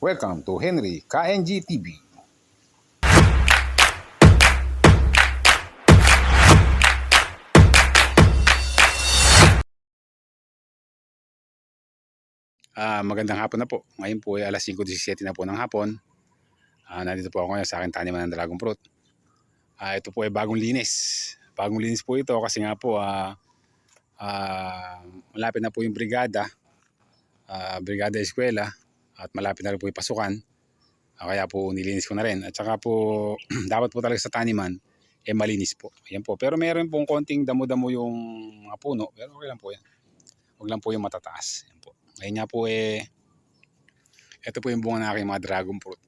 Welcome to Henry KNG TV. Ah, magandang hapon na po. Ngayon po ay alas 5.17 na po ng hapon. Ah, nandito po ako ngayon sa aking taniman ng dragon fruit. Ah, ito po ay bagong linis. Bagong linis po ito kasi nga po ah, ah, malapit na po yung brigada. Ah, brigada eskwela at malapit na rin po yung pasukan. Ah, kaya po nilinis ko na rin. At saka po dapat po talaga sa taniman eh malinis po. Ayan po. Pero meron pong konting damo-damo yung mga puno. Pero okay lang po yan. Huwag lang po yung matataas. Ayan po. Ngayon nga po eh, ito po yung bunga ng aking mga dragon fruit.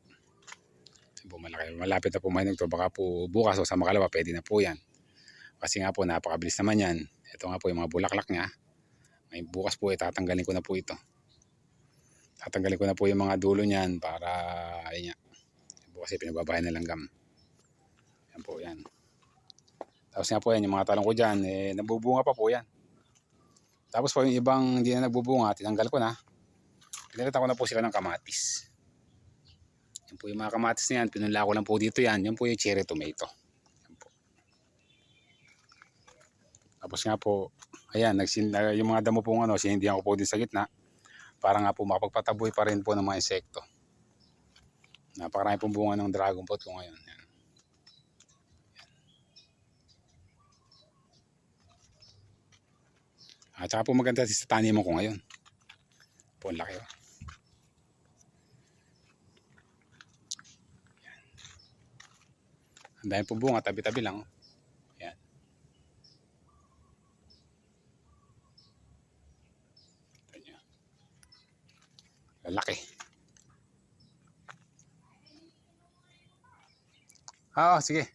Ayan po, malaki. Malapit na po mahinog to. Baka po bukas o sa makalawa, pwede na po yan. Kasi nga po, napakabilis naman yan. Ito nga po yung mga bulaklak niya. Ngayon, bukas po, eh, tatanggalin ko na po ito. Tatanggalin ko na po yung mga dulo niyan para, ayun nga. Bukas eh, pinagbabayan na langgam. Yan po, yan. Tapos nga po yan, yung mga talong ko dyan, eh, nabubunga pa po yan. Tapos po yung ibang hindi na nagbubunga, tinanggal ko na. Pinalitan ko na po sila ng kamatis. Yan po yung mga kamatis na yan, pinunla ko lang po dito yan. Yan po yung cherry tomato. Yan po. Tapos nga po, ayan, nagsin, yung mga damo pong ano, sinindihan ko po din sa gitna. Para nga po makapagpataboy pa rin po ng mga insekto. Napakarami pong bunga ng dragon fruit ko ngayon. Yan. At saka po maganda sa taniman ko ngayon. Po, ang laki oh. Ang dami po bunga, tabi-tabi lang. oh. Yan. Ito nyo. Lalaki. Ah, oh, sige.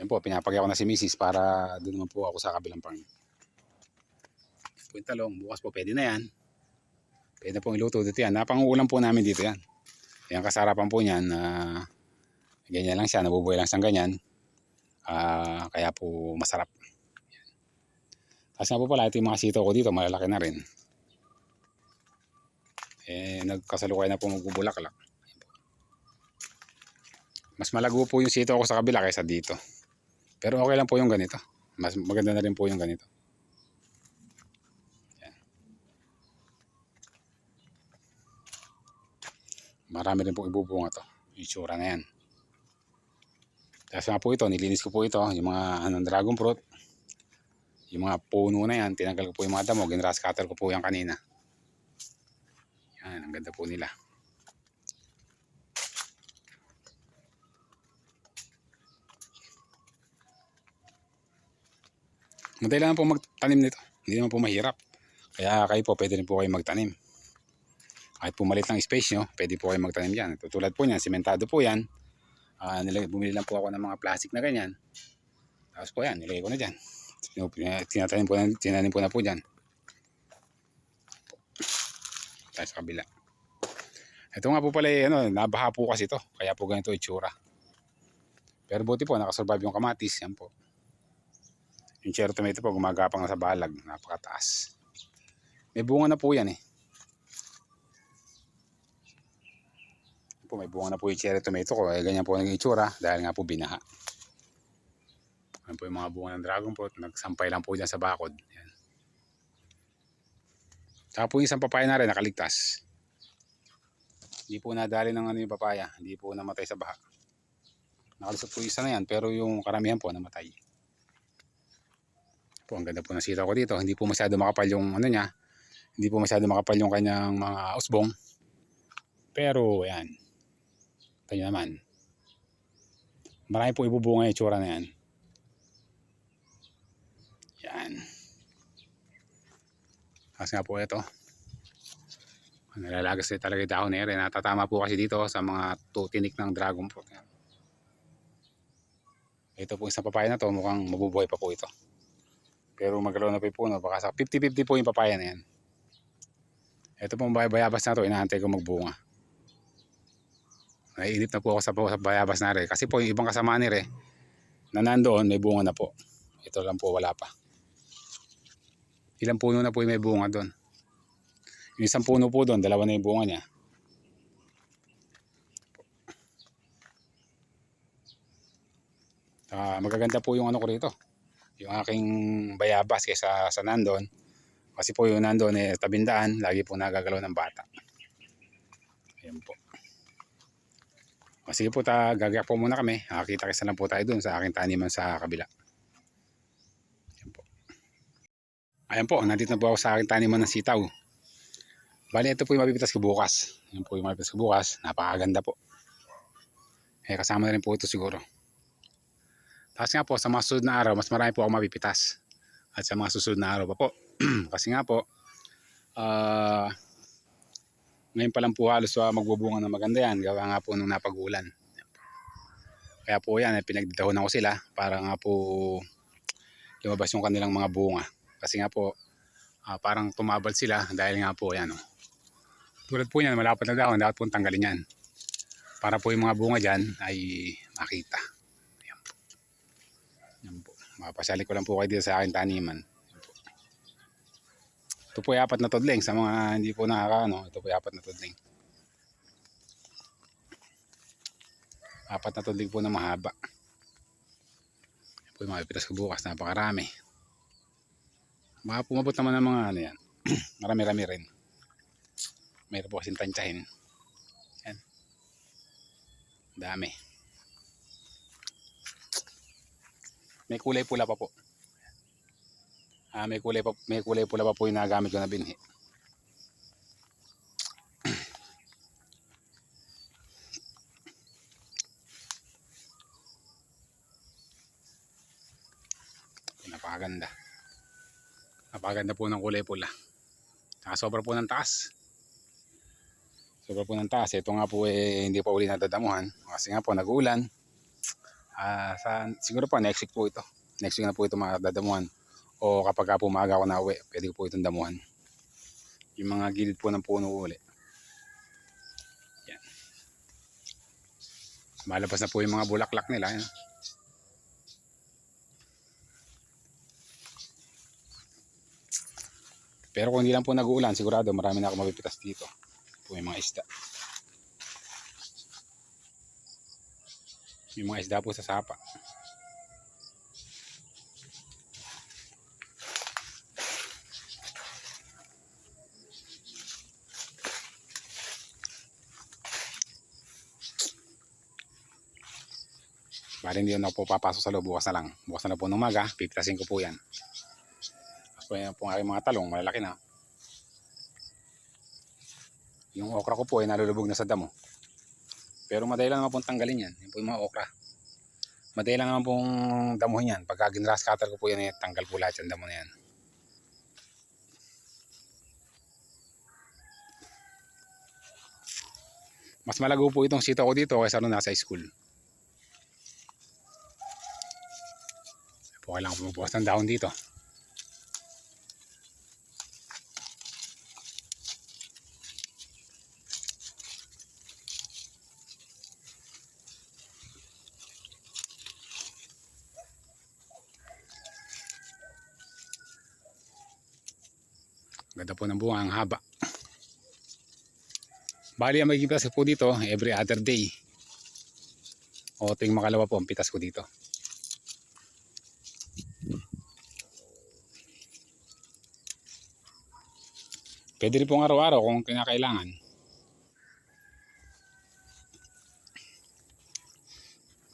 Yan po, pinapagay ko na si Mrs. para doon naman po ako sa kabilang farm po yung talong. Bukas po pwede na yan. Pwede na pong iluto dito yan. Napangulam po namin dito yan. Yan kasarapan po niyan. Uh, ganyan lang siya. Nabubuhay lang siyang ganyan. Ah, kaya po masarap. Tapos nga po pala ito yung mga sito ko dito. Malalaki na rin. Eh, nagkasalukay na po magbubulaklak. Mas malago po yung sito ko sa kabila kaysa dito. Pero okay lang po yung ganito. Mas maganda na rin po yung ganito. marami rin pong ibubunga to itsura na yan tapos po ito nilinis ko po ito yung mga anong dragon fruit yung mga puno na yan tinanggal ko po yung mga damo ginras cutter ko po yan kanina yan ang ganda po nila madali lang po magtanim nito hindi naman po mahirap kaya kayo po pwede rin po kayo magtanim kahit pumalit ng space nyo, pwede po kayo magtanim dyan. Tutulad po niyan, simentado po yan. Uh, nilagay, bumili lang po ako ng mga plastic na ganyan. Tapos po yan, nilagay ko na dyan. Tinatanim po na, tinanim po na po dyan. Tayo sa kabila. Ito nga po pala, eh, ano, nabaha po kasi ito. Kaya po ganito itsura. Pero buti po, nakasurvive yung kamatis. Yan po. Yung cherry tomato po, gumagapang sa balag. Napakataas. May bunga na po yan eh. po may bunga na po yung cherry tomato ko eh ganyan po naging itsura dahil nga po binaha yan po yung mga bunga ng dragon fruit nagsampay lang po dyan sa bakod yan. Saka po yung isang papaya na rin nakaligtas hindi po nadali ng ano yung papaya hindi po namatay sa baha nakalusot po isa na yan pero yung karamihan po namatay po ang ganda po ng sitaw ko dito hindi po masyado makapal yung ano niya hindi po masyado makapal yung kanyang mga usbong pero yan ito nyo naman. Marami po ibubunga yung tsura na yan. Yan. Kasi nga po ito. Nalalagas na talaga yung dahon na yan. Natatama po kasi dito sa mga tutinik ng dragon fruit. Ito po isang papaya na to mukhang mabubuhay pa po ito. Pero magkaroon na po yung puno. Baka sa 50-50 po yung papaya na yan. Ito pong bayabas na to. Inaantay ko magbunga. Naiinip na po ako sa, sa bayabas na rin. Kasi po yung ibang kasama ni Re, na nandoon, may bunga na po. Ito lang po, wala pa. Ilang puno na po yung may bunga doon. Yung isang puno po doon, dalawa na yung bunga niya. Uh, magaganda po yung ano ko rito. Yung aking bayabas kaysa sa nandon. Kasi po yung nandon eh tabindaan, lagi po nagagalaw ng bata. Ayan po. O sige po, ta, gagayak po muna kami. Nakakita kasi lang po tayo dun sa aking taniman sa kabila. Ayan po. Ayan po, nandito na po ako sa aking taniman ng sitaw. Bali, ito po yung mapipitas ko bukas. Yan po yung mapipitas ko bukas. Napakaganda po. Eh, kasama na rin po ito siguro. Tapos nga po, sa mga susunod na araw, mas marami po ako mapipitas. At sa mga susunod na araw pa po. Kasi nga po, ah, ngayon pa lang po halos uh, magbubunga ng maganda yan. Gawa nga po nung napag-ulan. Kaya po yan, eh, pinagdidahon ko sila para nga po lumabas yung kanilang mga bunga. Kasi nga po, ah, parang tumabal sila dahil nga po yan. Oh. Tulad po yan, malapad na dahon, dapat po tanggalin yan. Para po yung mga bunga dyan ay makita. Yan po. Yan po. Mapasali ko lang po kayo dito sa aking taniman. Ito po ay apat na tudling sa mga hindi po nakakaano. Ito po ay apat na tudling. Apat na tudling po na mahaba. Yan po yung mga pitas ko bukas. Napakarami. Baka pumabot naman ng mga ano yan. Marami-rami rin. Mayroon po kasing tansyahin. Yan. Dami. May kulay pula pa po. Ah, may kulay pa may kulay pula pa po yung nagamit ko na binhi. Napakaganda. Napakaganda po ng kulay pula. Saka sobra po ng taas. Sobra po ng taas. Ito nga po eh, hindi pa uli nadadamuhan. Kasi nga po nag-ulan. Ah, sa, siguro po next week po ito. Next week na po ito madadamuhan. O kapag ka po maaga ako na uwi, pwede po itong damuhan. Yung mga gilid po ng puno uli. Yan. Malabas na po yung mga bulaklak nila. Yan. Pero kung hindi lang po nag-uulan, sigurado marami na ako mapipitas dito. Po yung mga isda. Yung mga isda po sa sapa. Bali hindi na po papasok sa loob. Bukas na lang. Bukas na po ng umaga. Pipitasin ko po yan. Tapos po yan po ang aking mga talong. Malalaki na. Yung okra ko po ay nalulubog na sa damo. Pero madali lang naman pong tanggalin yan. Yan po yung mga okra. Madali lang naman pong damuhin yan. Pagka ginras cutter ko po yan, eh, tanggal po lahat yung damo na yan. Mas malago po itong sito ko dito kaysa nung nasa school. Po kailangan pumubukas ng dahon dito. Ganda po ng ang haba. Bali, ang magiging pitas ko po dito, every other day. O tuwing makalawa po ang pitas ko dito. Pwede rin pong araw-araw kung kinakailangan.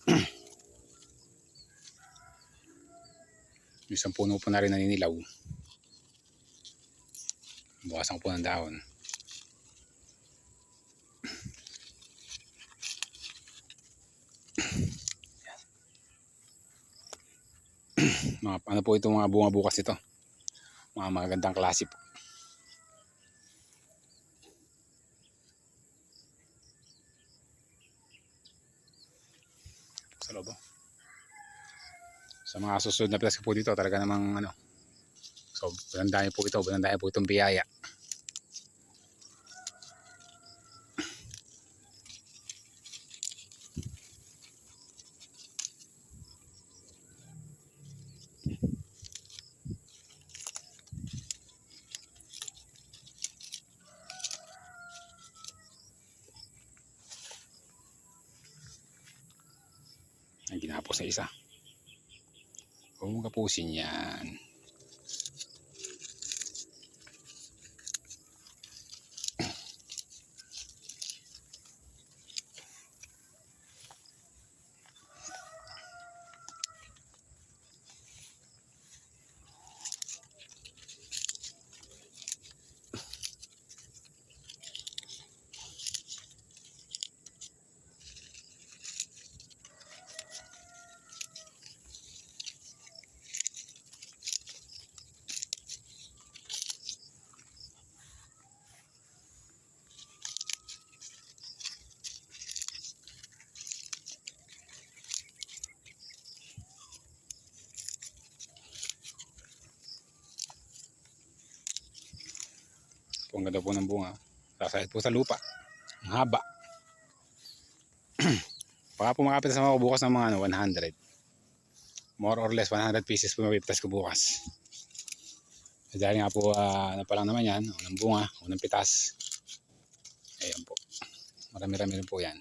Isang puno po na rin naninilaw. Bukasan ko po ng dahon. mga, ano po itong mga bunga bukas ito. Mga magandang klase po. Sa loob. oh. Sa mga susunod na pilas ko po dito, talaga namang ano, So, bandayan po ito, bandayan po itong biyaya. Ang ginapos sa isa. Kung kapusin yan. Po, ang ganda po ng bunga. Sasahit po sa lupa. Ang haba. Baka pumakapit sa mga bukas ng mga ano, 100. More or less 100 pieces po mapipitas ko bukas. Eh, Dahil nga po, ah, ano pa lang naman yan, unang bunga, unang pitas. Ayan po. Marami-rami rin po yan.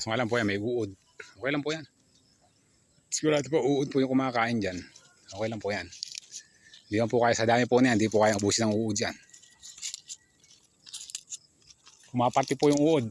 Kaso nga lang po yan, may uod. Okay lang po yan. Sigurado po, uod po yung kumakain dyan. Okay lang po yan. Hindi lang po kaya sa dami po niyan, hindi po kaya ubusin ng uod yan. Kumaparte po yung uod.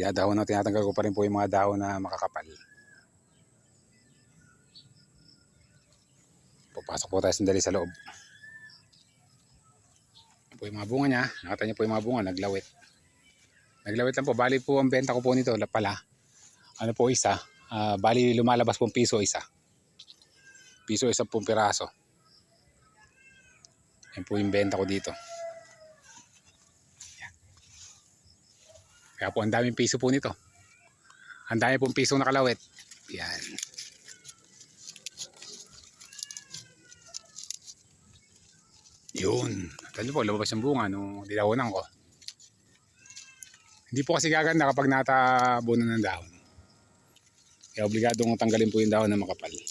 Dinadahon na tinatanggal ko pa rin po yung mga dahon na makakapal. Papasok po tayo sandali sa loob. Yan po yung mga bunga niya. Nakita niyo po yung mga bunga, naglawit. Naglawit lang po. Bali po ang benta ko po nito la- pala. Ano po isa? Ah, bali lumalabas po piso isa. Piso isa pong piraso. Yan po yung benta ko dito. Kaya po ang daming piso po nito. Ang dami pong piso nakalawit. Yan. Yun. Talo po, lumabas yung bunga nung dilawonan ko. Hindi po kasi gaganda kapag natabunan ng dahon. Kaya obligadong tanggalin po yung dahon na makapal. Yan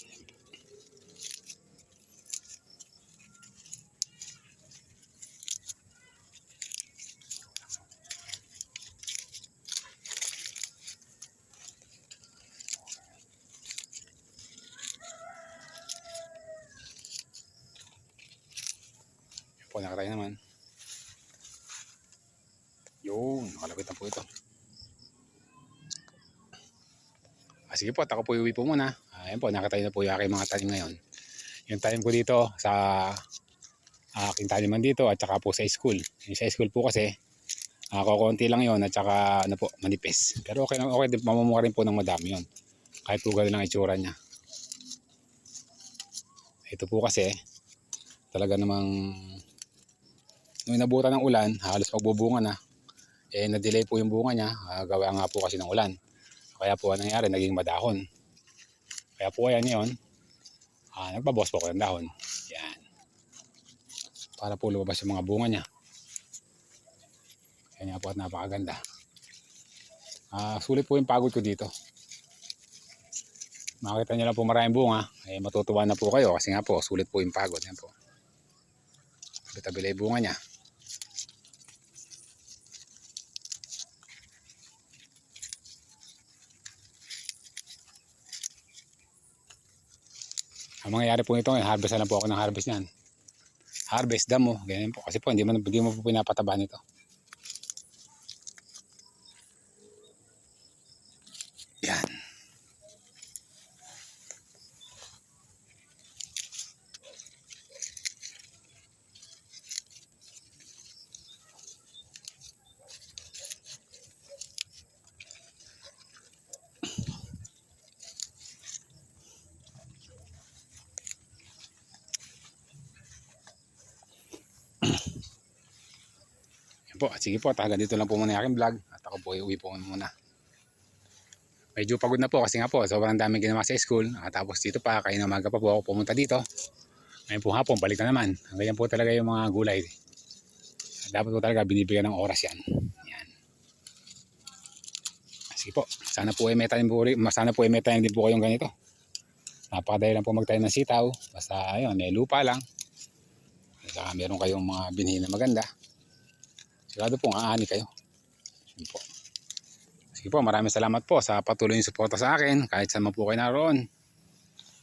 po, nakatay naman. Yun, nakalapit na po ito. Ah, sige po, at ako po iuwi po muna. Ayan po, nakatayo na po yung aking mga tanim ngayon. Yung tanim ko dito sa aking taniman dito at saka po sa school. Yung sa school po kasi, uh, kukunti lang yon at saka ano po, manipis. Pero okay, okay din, mamumuha rin po ng madami yon Kahit po ganun lang itsura niya. Ito po kasi, talaga namang nung inabutan ng ulan, halos magbubunga na. Eh, na-delay po yung bunga niya. ah, gawa nga po kasi ng ulan. Kaya po ang nangyari, naging madahon. Kaya po ayan yun, ah, nagbabawas po ako ng dahon. Yan. Para po lumabas yung mga bunga niya. Kaya nga po at napakaganda. Ah, sulit po yung pagod ko dito. Makita niyo lang po maraming bunga, eh matutuwa na po kayo kasi nga po sulit po yung pagod. Yan po. Tabi-tabi bunga niya. Ang mangyayari po ito ngayon, harvest na lang po ako ng harvest niyan. Harvest damo, ganyan po. Kasi po, hindi mo, hindi mo po pinapataba nito. Po, sige po, taga dito lang po muna yung aking vlog. At ako po, iuwi po muna. Medyo pagod na po kasi nga po, sobrang daming ginawa sa school. At tapos dito pa, kaya na umaga pa po ako pumunta dito. Ngayon po hapon, balik na naman. Ganyan po talaga yung mga gulay. Dapat po talaga binibigyan ng oras yan. Yan. Sige po, sana po ay may tanim po, sana po ay may tanim din po kayong ganito. Napakadali lang po magtanim ng sitaw. Basta ayun, may lupa lang. At saka meron kayong mga binhi na maganda. Sigurado po, aani kayo. Yun po. Sige po, maraming salamat po sa patuloy yung suporta sa akin. Kahit saan man po kayo naroon.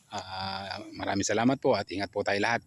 Ah, maraming salamat po at ingat po tayo lahat.